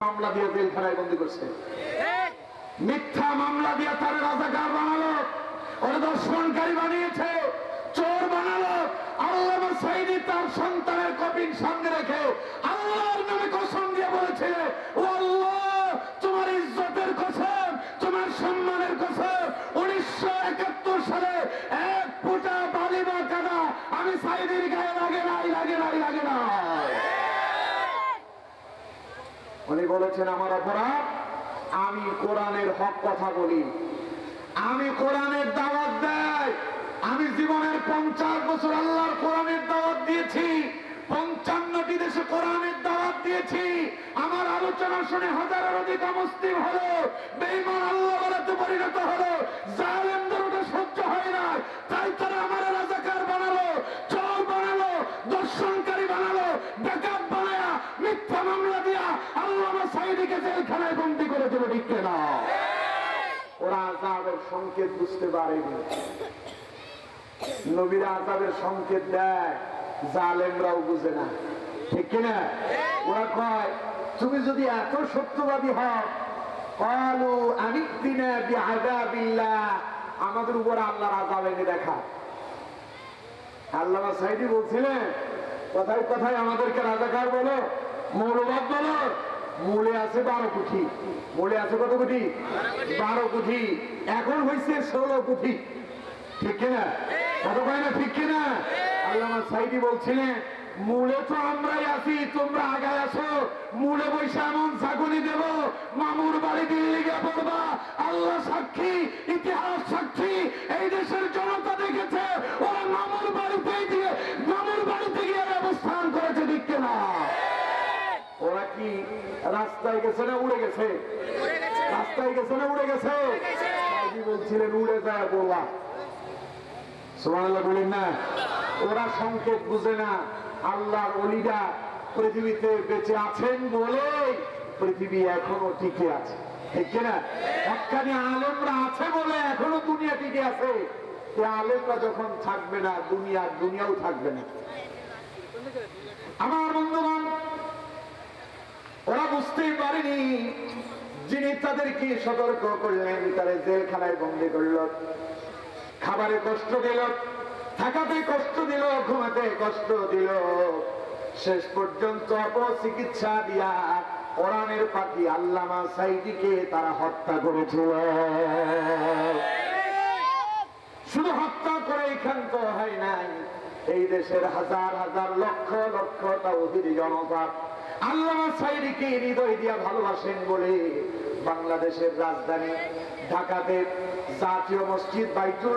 মামলা দিয়ে জেলখানায় বন্দি করছে। মিথ্যা মামলা দিয়ে তার রাজাকার বানালো। ওরা দর্শনকারী বানিয়েছে, চোর বানালো। আল্লাহ সাইদি তার সন্তানের কপিন সামনে রেখে আল্লাহর নামে কসম দিয়ে বলেছে ও আল্লাহ তোমার ইজ্জতের কসম তোমার সম্মানের কসম উনিশশো একাত্তর সালে এক ফুটা বালি বা কাদা আমি সাইদির গায়ে লাগে নাই লাগে নাই লাগে নাই উনি বলেছেন আমার অপরাধ, আমি কোরআনের হক কথা বলি। আমি কোরআনের দাওয়াত দেয় আমি জীবনের পঞ্চাশ বছর আল্লাহর কোরআনের দাওয়াত দিয়েছি। পঞ্চান্নটি দেশে কোরআনের দাওয়াত দিয়েছি। আমার আলোচনা শুনে হাজারের অধিক মুসলিম হলো বেইমান আল্লাহ বলাতে পরিণত হলো। জালেমদের ওটা সহ্য হয় না। তাই তারা আমার রাজাকার বানালো, চোর বানালো দর্শনকারী বানালো, বেকার বানায়া মিথ্যা মামলা সাইদিকে জেলখানায় বন্দি করে দেবে না ওরা সংকেত বুঝতে নবীরা সংকেত দেয়, জালেমরাও বুঝে না। ঠিক কিনা? ওরা কয়, তুমি যদি এত সত্যবাদী হও কালু আমি দিনে বিল্লাহ আমাদের উপর আল্লাহর আজাব এনে দেখা। আল্লাহ সাইদি বলছিলেন, কথায় কথায় আমাদেরকে রাজাকার বলো, মৌলবাদ বলো মূলে আছে বারো কোটি মূলে আছে কত কোটি বারো কোটি এখন হয়েছে ষোলো কোটি ঠিক কিনা? কত কয় না? ঠিক কিনা? আল্লাহ সাইদি বলছিলেন, মূলে তো আমরাই আছি, তোমরা আগায় আসো মূলে বৈশা এমন ছাগলি দেব, মামুর বাড়ি দিল্লি গিয়ে পড়বা। আল্লাহ সাক্ষী, ইতিহাস সাক্ষী, এই দেশের জনতা দেখেছে, ওরা মামুর বাড়িতে কি রাস্তায় গেছে না উড়ে গেছে? রাস্তায় গেছে না উড়ে গেছে? বলছিলেন, উড়ে যায় সুবহানাল্লাহ বলেন না, ওরা সংকেত বুঝে না, আল্লাহর অলিরা পৃথিবীতে বেঁচে আছেন বলে পৃথিবী এখনও টিকে আছে। ঠিক না হকানি আলেমরা আছে বলে এখনও দুনিয়া টিকে আছে। আলেমরা যখন থাকবে না, দুনিয়া দুনিয়াও থাকবে না। আমার বন্ধুগণ ওরা বুঝতেই পারেনি। যিনি তাদেরকে সতর্ক করলেন, তারা জেলখানায় বন্দি করল। খাবারে কষ্ট দিল, থাকাতে কষ্ট দিল, ঘুমাতে কষ্ট দিল। শেষ পর্যন্ত চিকিৎসা দিয়া কোরআনের পাখি আল্লামা সাইদিকে তারা হত্যা করেছিল। শুধু হত্যা করে ক্ষান্ত হয় নাই, এই দেশের হাজার হাজার লক্ষ লক্ষ তাওহিদ জনতা সাইদিকে হৃদয় দিয়া ভালোবাসেন বলে বাংলাদেশের রাজধানী ঢাকাতে জাতীয় মসজিদ বাইতুল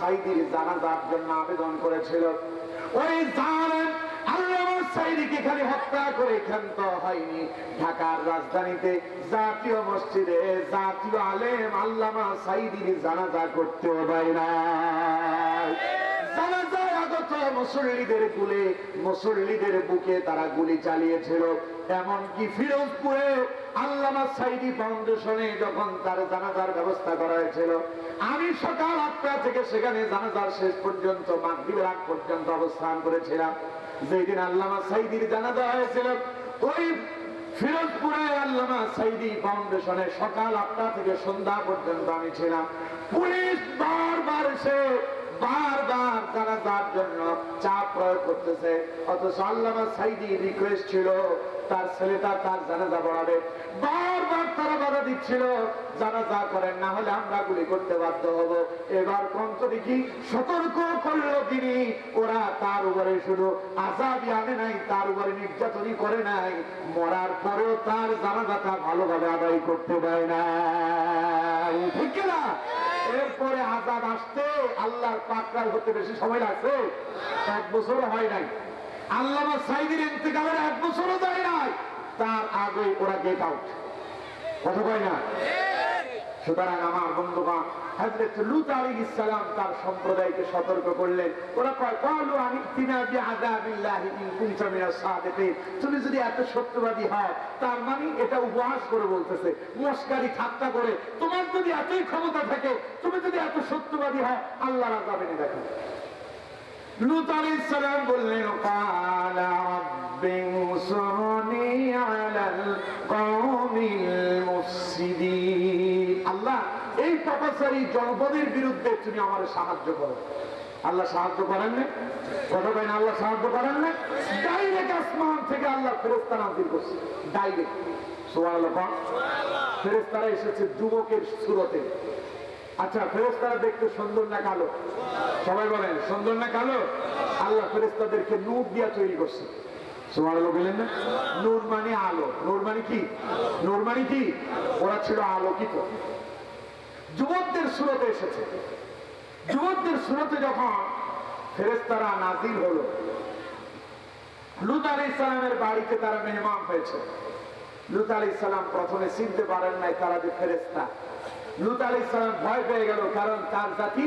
সাইদির জানাজার জন্য আবেদন করেছিল। ওই জানেন আল্লামা খালি হত্যা করে ক্ষান্ত হয়নি। ঢাকার রাজধানীতে জাতীয় মসজিদে জাতীয় আলেম আল্লামা সাইদির জানাজা করতেও দেয় না আগত মুসল্লিদের কুলে, মুসল্লিদের বুকে তারা গুলি চালিয়েছিল। এমনকি ফিরোজপুরে আল্লামা সাইদি ফাউন্ডেশনে যখন তার জানাজার ব্যবস্থা করা হয়েছিল, আমি সকাল আটটা থেকে সেখানে জানাজার শেষ পর্যন্ত, মাগরিবের আগ পর্যন্ত অবস্থান করেছিলাম। যেদিন আল্লামা সাইদির জানাজা হয়েছিল, ওই ফিরোজপুরে আল্লামা সাইদি ফাউন্ডেশনে সকাল আটটা থেকে সন্ধ্যা পর্যন্ত আমি ছিলাম। পুলিশ বারবার এসে বারবার তারা তার জন্য চাপ প্রয়োগ করতেছে। অথচ আল্লামা সাইদি রিকোয়েস্ট ছিল, তার ছেলেটা তার জানাজা বারবার তারা বাধা দিচ্ছিল করেন, না হলে আমরা গুলি করতে বাধ্য হব। এবার কন্ত দেখি, সতর্ক করল তিনি। ওরা তার উপরে শুধু আজাবি আনে নাই, তার উপরে নির্যাতনই করে নাই। মরার পরেও তার জানাজাটা ভালোভাবে আদায় করতে দেয় না ঠিক না এরপরে আজাদ আসতে আল্লাহর পাকড়াল হতে বেশি সময় লাগছে। এক বছরও হয় নাই। আল্লাহ সাইদির ইন্তেকালের এক বছরও যায় নাই। তার আগে ওরা গেট আউট কথা কয় না? সুতরাং আমার বন্ধুগণ লূত আলাইহিস সালাম তার সম্প্রদায়কে সতর্ক করলেন। ওরা কয় আমি ইন কুনতা সাদিকিন। তুমি যদি এত সত্যবাদী হও তার মানে এটা উপহাস করে বলতেছে ঠাট্টা করে। তোমার যদি এতই ক্ষমতা থাকে, তুমি যদি এত সত্যবাদী হও আল্লাহর আযাব এনে দেখো। লূত আলাইহিস সালাম বললেন, কালা রাব্বিনসুরনি পাপাচারী জনপদের বিরুদ্ধে তুমি আমার সাহায্য করো। আল্লাহ সাহায্য করেন না কথা না আল্লাহ সাহায্য করেন না ডাইরেক্ট আসমান থেকে আল্লাহ ফেরেস্তা নাজিল করছে। ডাইরেক্ট? ফেরেস্তারা এসেছে যুবকের সুরতে। আচ্ছা ফেরেস্তারা দেখতে সুন্দর না কালো? সবাই বলেন সুন্দর না কালো? আল্লাহ ফেরেস্তাদেরকে নূর দিয়া তৈরি করছে। বললেন না? নূর মানে আলো। নূর মানে কি? নূর মানে কি? ওরা ছিল আলোকিত। যুবকদের সুরতে এসেছে। যুবকদের সুরতে যখন ফেরেস্তারা নাজিল হলো, লুত আলী ইসলামের বাড়িতে তারা মেহমান হয়েছে। লুত আলী ইসলাম প্রথমে চিনতে পারেন নাই তারা যে ফেরেস্তা লুত আলী ইসলাম ভয় পেয়ে গেল, কারণ তার জাতি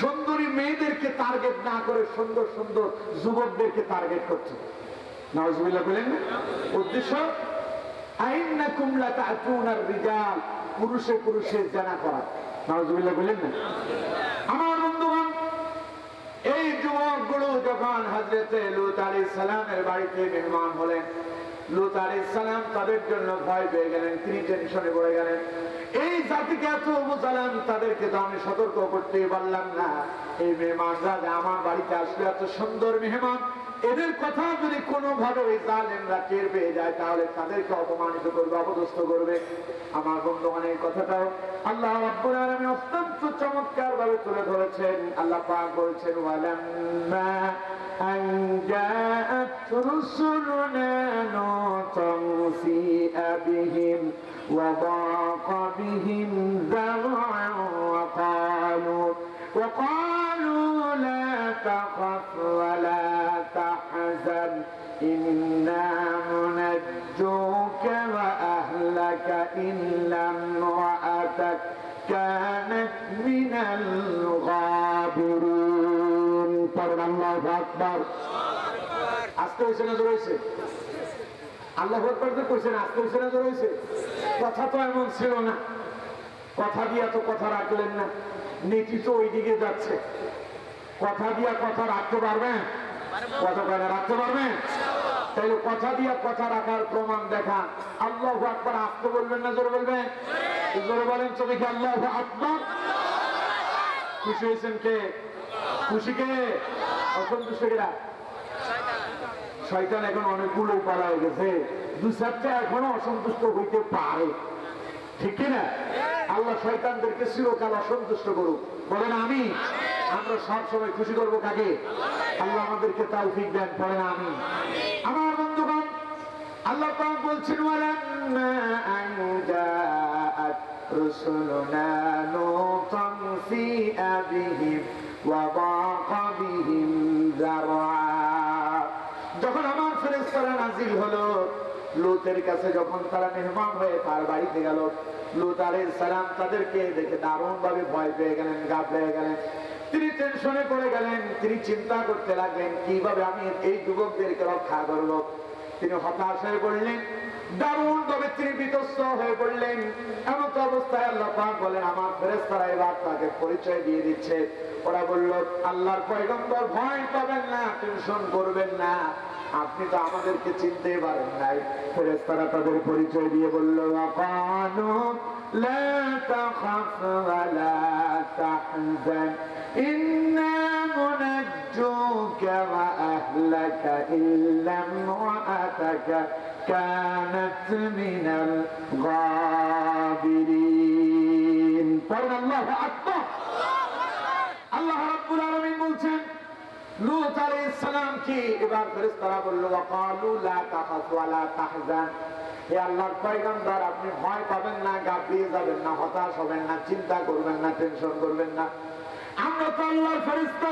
সুন্দরী মেয়েদেরকে টার্গেট না করে সুন্দর সুন্দর যুবকদেরকে টার্গেট করছে। নওয়াজবিল্লাহ বলেন না? উদ্দেশ্য, আইন্নাকুম লাতাতুনার রিজাল পুরুষে পুরুষে জানা করা। নওয়াজবিল্লাহ বলেন না? আমার বন্ধুগণ, এই যুবকগুলো যখন হজরতে লুত আলী সালামের বাড়িতে মেহমান হলেন, লুত আলী সালাম তাদের জন্য ভয় পেয়ে গেলেন, তিনি টেনশনে পড়ে গেলেন। এই জাতিকে এত বোঝালাম তাদেরকে তো আমি সতর্ক করতে পারলাম না। এই মেহমানরা আমার বাড়িতে আসলে এত সুন্দর মেহমান এদের কথা যদি কোনোভাবে ওই জালেমরা টের পেয়ে যায় তাহলে তাদেরকে অপমানিত করবে অপদস্থ করবে আমার বন্ধুগণ এই কথাটাও আল্লাহ রাব্বুল আলামিন অত্যন্ত চমৎকার ভাবে তুলে ধরেছেন আল্লাহ পাক বলছেন ওয়ালাম্মা আন জাআত রুসুলুনা নূতান সিআ বিহিম وضاق بهم ذرعا وقالوا وقالوا لا تخف ولا من الغابرين قرن الله أكبر আস্তে হয়েছে না জোর হয়েছে আল্লাহ আকবর যে কইছেন আস্তে হয়েছে না জোর হয়েছে কথা তো এমন ছিল না কথা দিয়া তো কথা রাখলেন না নীতি তো ওইদিকে যাচ্ছে কথা দিয়া কথা রাখতে পারবেন কথা কয় না রাখতে পারবেন তাইলে কথা দিয়া কথা রাখার প্রমাণ দেখা আল্লাহ আকবর আসতে বলবেন না জোরে বলবেন জোরে বলেন তো দেখি আল্লাহ আকবর খুশি হয়েছেন কে? খুশি কে? অসন্তুষ্ট কেরা শয়তান এখন অনেকগুলো পালায় গেছে। দু চারটা এখনও অসন্তুষ্ট হইতে পারে। ঠিক কিনা? আল্লাহ শয়তানদেরকে চিরকাল অসন্তুষ্ট করুক। বলেন আমি। আমরা সব সময় খুশি করব কাকে? আল্লাহ আমাদেরকে তৌফিক দেন পড়েন আমি। আমার বন্ধুগণ, আল্লাহ বলছেন নূতান সিআ বিহিম ওয়া দাqa বিহিম যারআ যখন আমার ফেরেশতারা নাজিল হলো কাছে যখন তারা মেহমান হয়ে তার বাড়িতে গেল সালাম তাদেরকে দেখে দারুণ ভাবে ভয় পেয়ে গেলেন গাবড়ে গেলেন। তিনি টেনশনে পড়ে গেলেন, তিনি চিন্তা করতে লাগলেন, কীভাবে আমি এই যুবকদেরকে রক্ষা করব? তিনি হতাশ হয়ে পড়লেন। দারুণ ভাবে তিনি বিতস্ত হয়ে পড়লেন এমন তো অবস্থায় আল্লাহ পাক বলেন, আমার ফেরেস্তারা এবার তাকে পরিচয় দিয়ে দিচ্ছে। ওরা বলল, আল্লাহর পয়গম্বর ভয় পাবেন না, টেনশন করবেন না। আপনি তো আমাদেরকে চিনতে পারেন নাই। ফেরেস্তারা তাদের পরিচয় দিয়ে বলল আকানু লা তাখাফ ওয়া তাহজান। ইন্না মুনাজ্জুকা ওয়া আহলাকা ইল্লা ইমরাআতাকা كانت من الغابرين পড়েন আল্লাহ আকবার আল্লাহ রাব্বুল আলামিন বলছেন লূত আলাইহিস সালাম কি এবার ফেরেশতারা বলল ওয়াকালু লা তাখাফ ওয়া লা তাহজান হে আল্লাহর পয়গম্বর আপনি ভয় পাবেন না গাবড়িয়ে যাবেন না হতাশ হবেন না চিন্তা করবেন না টেনশন করবেন না আমরা তো আল্লাহর ফেরেশতা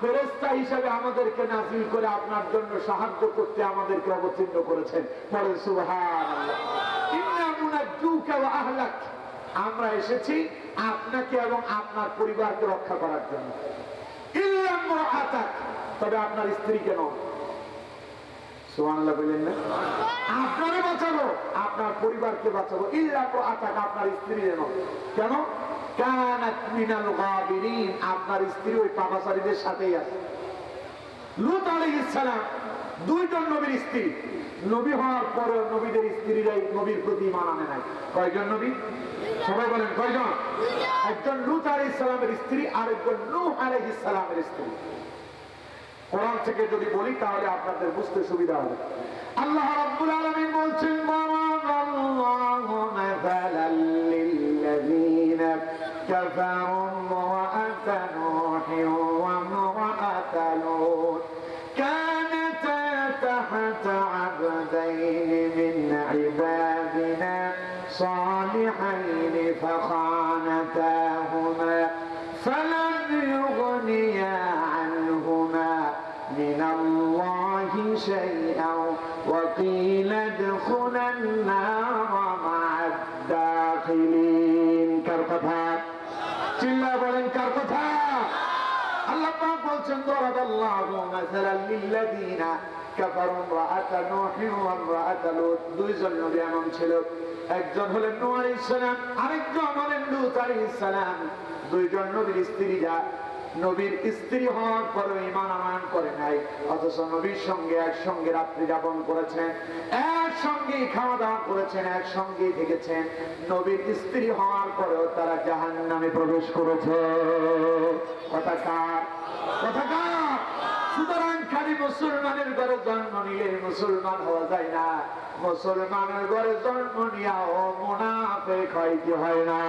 ফেরেস্তা হিসাবে আমাদেরকে নাজিল করে আপনার জন্য সাহায্য করতে আমাদেরকে অবতীর্ণ করেছেন। পরে আহলাক। আমরা এসেছি আপনাকে এবং আপনার পরিবারকে রক্ষা করার জন্য। তবে আপনার স্ত্রীকে নয় সুবহানাল্লাহ বললেন না। আপনারে বাঁচাবো, আপনার পরিবারকে বাঁচাবো। ইল্লা আতাক আপনার স্ত্রী নয় কেন? কানাত মিনাল গাবিরিন। আপনার স্ত্রী ওই পাপাচারীদের সাথেই আছে। লুত আলাইহিস সালাম দুইজন নবীর স্ত্রী। নবী হওয়ার পরে নবীদের স্ত্রীরাই নবীর প্রতি নাই। কয়জন নবী? সবাই বলেন কয়জন? একজন লুত আলাইহিস সালামের স্ত্রী আর একজন নূহ আলাইহিস সালামের স্ত্রী। কোরআন থেকে যদি বলি তাহলে আপনাদের বুঝতে সুবিধা হবে। আল্লাহ রাব্বুল আলামিন বলছেন মারাল্লাহু كبروا امرأة نوح وامرأة لوط. كانتا تحت عبدين من عبادنا صالحين فخانتاهما فلم يغنيا عنهما من الله شيئا وقيل ادخلا النار مع الداخلين. كالقطار কথা। আল্লাহ পাক বলছেন দরাবাল্লাহু মাসালাল লিল্লাযিনা কাফারু ইমরাআতা নূহ ওয়া ইমরাআতা লূত। দুইজন নবী এমন ছিল। একজন হলেন নূহ আলাইহিস সালাম, আরেকজন হলেন লূত আলাইহিস সালাম। দুইজন নবীর স্ত্রীরা নবীর স্ত্রী হওয়ার পরে ইমান আনয়ন করে নাই, অথচ নবীর সঙ্গে একসঙ্গে রাত্রি যাপন করেছেন একসঙ্গে খাওয়া দাওয়া করেছেন একসঙ্গে থেকেছেন। নবীর স্ত্রী হওয়ার পরেও তারা জাহান নামে প্রবেশ করেছে। কথা কার? কথা কার? সুতরাং খালি মুসলমানের ঘরে জন্ম নিলে মুসলমান হওয়া যায় না। মুসলমানের ঘরে জন্ম নিয়াও মুনাফেক হয় কি হয় না?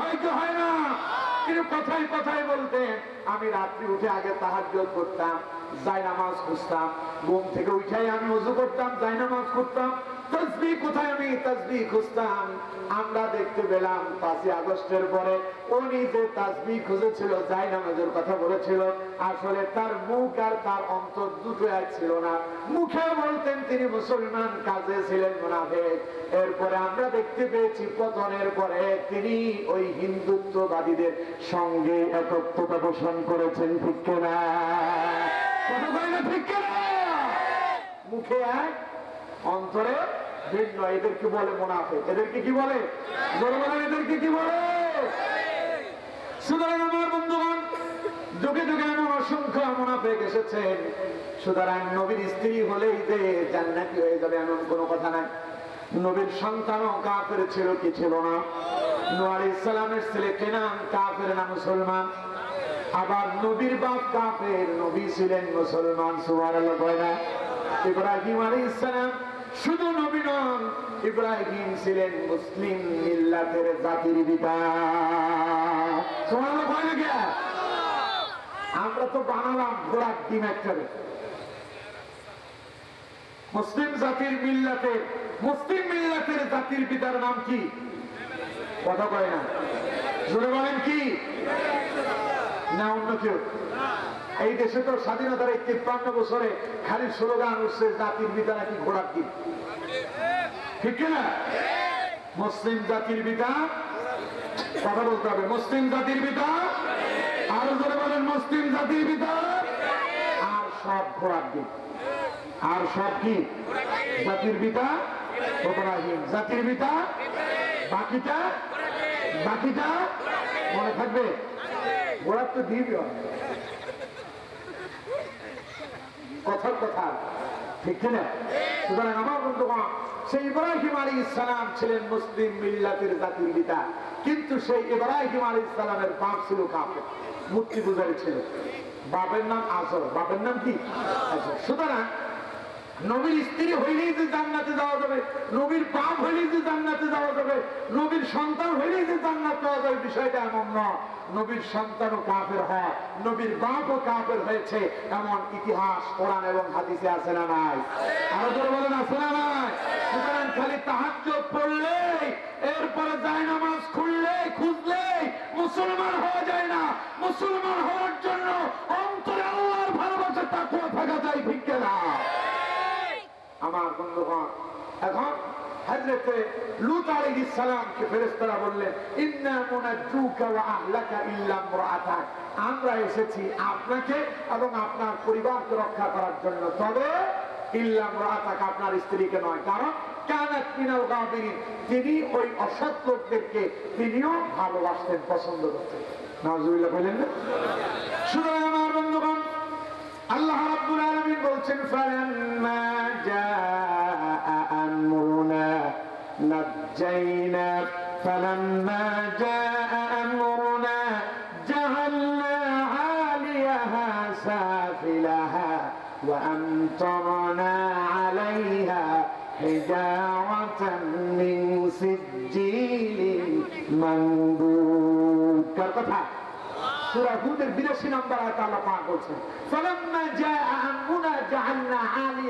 হয় কি হয় না? কিন্তু কথাই কথাই বলতেন আমি রাত্রি উঠে আগে তাহাজ্জুদ করতাম, যাই নামাজ খুঁজতাম, ঘুম থেকে উঠাই আমি উজু করতাম, যাই নামাজ মুখে বলতেন তিনি মুসলমান, কাজে ছিলেন মুনাফেক। এরপরে আমরা দেখতে পেয়েছি পতনের পরে তিনি ওই হিন্দুত্ববাদীদের সঙ্গে একত্রতা পোষণ করেছেন, ঠিক কিনা? না, ঠিক মুখে এক, অন্তরে ভিন্ন। এদেরকে বলে মুনাফে এদেরকে কি বলে? এদেরকে কি বলে? হয়ে যাবে এমন কোনো কথা নাই। নবীর সন্তানও ছিল কি ছিল না? নোয়ার ইসলামের ছেলে কেনান কাফের না মুসলমান? আবার নবীর বাপ কাফের, নবী ছিলেন মুসলমান সুবার না? ইব্রাহিম আলী ইসলাম শুধু নবী নন, ইব্রাহিম ছিলেন মুসলিম মিল্লাতের জাতির পিতা? আমরা তো বানালাম ঘোড়ার ডিম একটা মুসলিম জাতির মিল্লাতের মুসলিম মিল্লাতের জাতির পিতার নাম কি? কথা কয় না। জোরে বলেন কি? না, অন্য কেউ। এই দেশে তো স্বাধীনতার এই তিপ্পান্ন বছরে খালি স্লোগান উঠছে, জাতির পিতা নাকি ঘোড়ার দিন ঠিক না মুসলিম জাতির পিতা, কথা বলতে হবে, মুসলিম জাতির পিতা, আরও জোরে বলেন, মুসলিম জাতির পিতা, আর সব ঘোড়ার দিন আর সব কি? জাতির পিতা জাতির পিতা, বাকিটা বাকিটা মনে থাকবে? ঘোড়ার তো দিবি কথার কথা। ঠিক কিনা? সুতরাং আমার বন্ধুগণ সেই ইব্রাহিম আলী ইসলাম ছিলেন মুসলিম মিল্লাতের জাতির পিতা। কিন্তু সেই ইব্রাহিম আলী ইসলামের বাপ ছিল কাপে মূর্তি পূজারী ছিল। বাপের নাম আসর। বাপের নাম কি? সুতরাং নবীর স্ত্রী হইলেই যে জান্নাতে যাওয়া যাবে, নবীর বাপ হইলেই যে জান্নাতে যাওয়া যাবে, নবীর সন্তান হইলেই যে জান্নাত পাওয়া যাবে, বিষয়টা এমন নয়। নবীর সন্তানও কাফের হয়, নবীর বাপও কাফের হয়েছে, এমন ইতিহাস, কোরআন এবং হাদিসে আছে না নাই? আরও জোরে বলেন, আছে না নাই? সুতরাং খালি তাহাজ্জুদ পড়লেই, এরপরে যায় নামাজ খুললে খুঁজলে মুসলমান হওয়া যায় না। মুসলমান হওয়ার জন্য আমার বন্ধুগণ, এখন লূত বললেন, ইন্না আমরা এসেছি আপনাকে এবং আপনার পরিবারকে রক্ষা করার জন্য। তবে আপনার স্ত্রীকে নয়, কারণ কানাত মিনাল তিনি ওই অসৎ লোকদেরকে তিনিও ভালোবাসতেন, পছন্দ করতেন। নাউজুবিল্লাহ বললেন না? সুতরাং আমার বন্ধুগণ, আল্লাহ রাব্বুল আলামিন বলছেন, ফালাম্মা নাজ্জাইনা ফালাম্মা জাআ আমরুনা জাআলনা আলিয়াহা সাফিলাহা وأمطرنا عليها حجارة من سجيل منضود كالقطع সূরা হুদের 82 নম্বর আয়াত আল্লাহ পাক বলছেন ফালাম্মা জাআ আমরুনা জাআলনা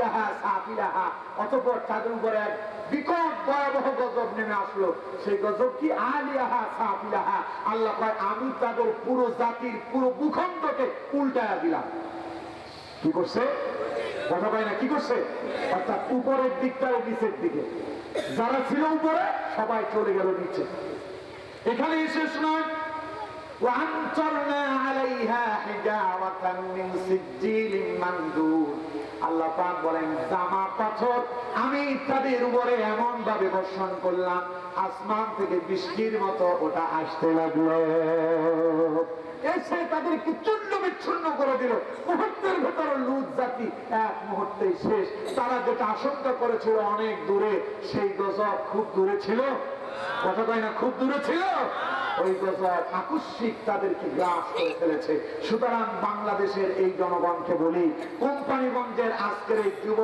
আলিয়াহা সাফিলাহা অতঃপর তাদের উপরে এক বিকট ভয়াবহ গজব নেমে আসলো সেই গজব কি আলিয়াহা সাফিলাহা আল্লাহ কয় আমি তাদের পুরো জাতির পুরো ভূখণ্ডকে উল্টায়া দিলাম কি করছে কথা পায় না কি করছে অর্থাৎ উপরের দিকটা ও নিচের দিকে যারা ছিল উপরে সবাই চলে গেল নিচে এখানে শেষ নয় وأمطرنا عليها حجارة من سجيل منضود আল্লাহ পাক বলেন, জামা পাথর আমি তাদের উপরে এমন ভাবে বর্ষণ করলাম, আসমান থেকে বৃষ্টির মতো ওটা আসতে লাগল। এসে তাদেরকে চূর্ণ বিচ্ছন্ন করে দিল। মুহূর্তের ভেতরে লুট জাতি এক মুহূর্তে শেষ। তারা যেটা আশঙ্কা করেছিল অনেক দূরে, সেই গজব খুব দূরে ছিল। কথা না, খুব দূরে ছিল? ওই গজব আকস্মিক তাদেরকে গ্রাস করে ফেলেছে। সুতরাং বাংলাদেশের এই জনগণকে বলি, কোম্পানিগঞ্জের আজকের এই যুব